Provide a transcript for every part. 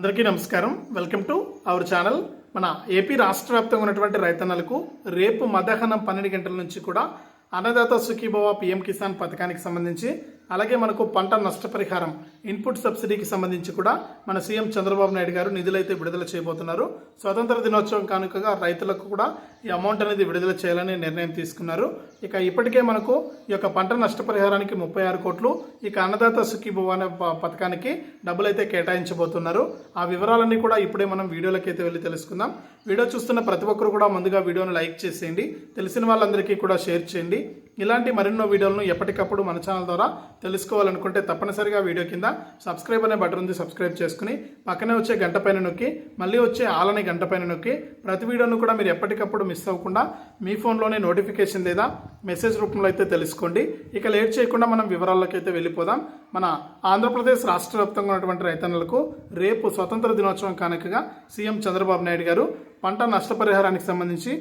అందరికీ నమస్కారం. Welcome to our channel. మన ఏపీ రాష్ట్ర వ్యాప్తంగా ఉన్నటువంటి రైతన్నలకు రేపు మధ్యాహ్నం పన్నెండు గంటల నుంచి కూడా అన్నదాత సుఖీభవ పిఎం కిసాన్ పథకానికి సంబంధించి అలాగే మనకు పంట నష్టపరిహారం ఇన్పుట్ సబ్సిడీకి సంబంధించి కూడా మన సీఎం చంద్రబాబు నాయుడు గారు నిధులైతే విడుదల చేయబోతున్నారు. స్వతంత్ర దినోత్సవం కానుకగా రైతులకు కూడా ఈ అమౌంట్ అనేది విడుదల చేయాలని నిర్ణయం తీసుకున్నారు. ఇక ఇప్పటికే మనకు ఈ యొక్క పంట నష్టపరిహారానికి ముప్పై ఆరు కోట్లు ఇక అన్నదాత సుఖీభవ అనే ప- పథకానికి డబ్బులైతే కేటాయించబోతున్నారు. ఆ వివరాలన్నీ కూడా ఇప్పుడే మనం వీడియోలోకి అయితే వెళ్ళి తెలుసుకుందాం. వీడియో చూస్తున్న ప్రతి ఒక్కరు కూడా ముందుగా వీడియోను లైక్ చేసేయండి. తెలిసిన వాళ్ళందరికీ కూడా షేర్ చేయండి. ఇలాంటి మరెన్నో వీడియోలను ఎప్పటికప్పుడు మన ఛానల్ ద్వారా తెలుసుకోవాలనుకుంటే తప్పనిసరిగా వీడియో కింద సబ్స్క్రైబ్ అనే బటన్ ఉంది సబ్స్క్రైబ్ చేసుకుని పక్కనే వచ్చే గంట పైన నొక్కి మళ్ళీ వచ్చే ఆలనే గంట పైన నొక్కి ప్రతి వీడియోను కూడా మీరు ఎప్పటికప్పుడు మిస్ అవ్వకుండా మీ ఫోన్లోనే నోటిఫికేషన్ లేదా మెసేజ్ రూపంలో అయితే తెలుసుకోండి. ఇక లేట్ చేయకుండా మనం వివరాల్లోకి అయితే వెళ్ళిపోదాం. మన ఆంధ్రప్రదేశ్ రాష్ట్ర వ్యాప్తంగా ఉన్నటువంటి రైతన్నలకు రేపు స్వతంత్ర దినోత్సవం కానుకగా సీఎం చంద్రబాబు నాయుడు గారు పంట నష్టపరిహారానికి సంబంధించి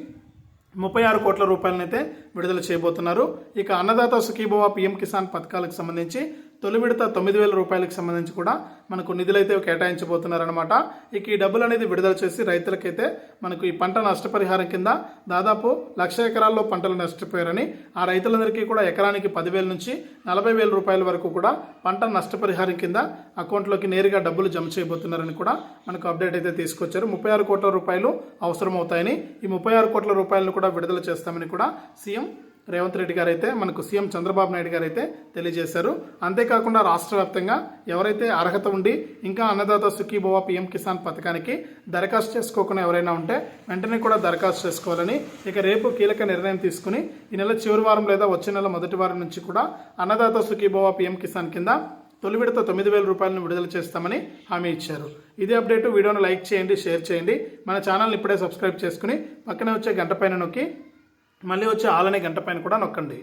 ముప్పై ఆరు కోట్ల రూపాయలనైతే విడుదల చేయబోతున్నారు. ఇక అన్నదాత సుఖీభవ పిఎం కిసాన్ పథకాలకు సంబంధించి తొలి విడత తొమ్మిది వేల రూపాయలకు సంబంధించి కూడా మనకు నిధులైతే కేటాయించబోతున్నారనమాట ఇక ఈ డబ్బులు అనేది విడుదల చేసి రైతులకైతే మనకు ఈ పంట నష్టపరిహారం కింద దాదాపు లక్ష ఎకరాల్లో పంటలు నష్టపోయారని ఆ రైతులందరికీ కూడా ఎకరానికి పదివేల నుంచి నలభై వేల రూపాయల వరకు కూడా పంట నష్టపరిహారం కింద అకౌంట్లోకి నేరుగా డబ్బులు జమ చేయబోతున్నారని కూడా మనకు అప్డేట్ అయితే తీసుకొచ్చారు. ముప్పై ఆరు కోట్ల రూపాయలు అవసరమవుతాయని ఈ ముప్పై ఆరు కోట్ల రూపాయలను కూడా విడుదల చేస్తామని కూడా సీఎం రేవంత్ రెడ్డి గారు అయితే మనకు సీఎం చంద్రబాబు నాయుడు గారు అయితే తెలియజేశారు. అంతేకాకుండా రాష్ట్ర వ్యాప్తంగా ఎవరైతే అర్హత ఉండి ఇంకా అన్నదాత సుఖీభవ పిఎం కిసాన్ పథకానికి దరఖాస్తు చేసుకోకుండా ఎవరైనా ఉంటే వెంటనే కూడా దరఖాస్తు చేసుకోవాలని ఇక రేపు కీలక నిర్ణయం తీసుకుని ఈ నెల చివరి వారం లేదా వచ్చే నెల మొదటి వారం నుంచి కూడా అన్నదాత సుఖీభవ పిఎం కిసాన్ కింద తొలి విడత తొమ్మిది వేల రూపాయలను విడుదల చేస్తామని హామీ ఇచ్చారు. ఇదే అప్డేట్ వీడియోను లైక్ చేయండి షేర్ చేయండి. మన ఛానల్ని ఇప్పుడే సబ్స్క్రైబ్ చేసుకుని పక్కనే వచ్చే గంట పైన నొక్కి మళ్ళీ వచ్చే ఆలనే గంట పైన కూడా నొక్కండి.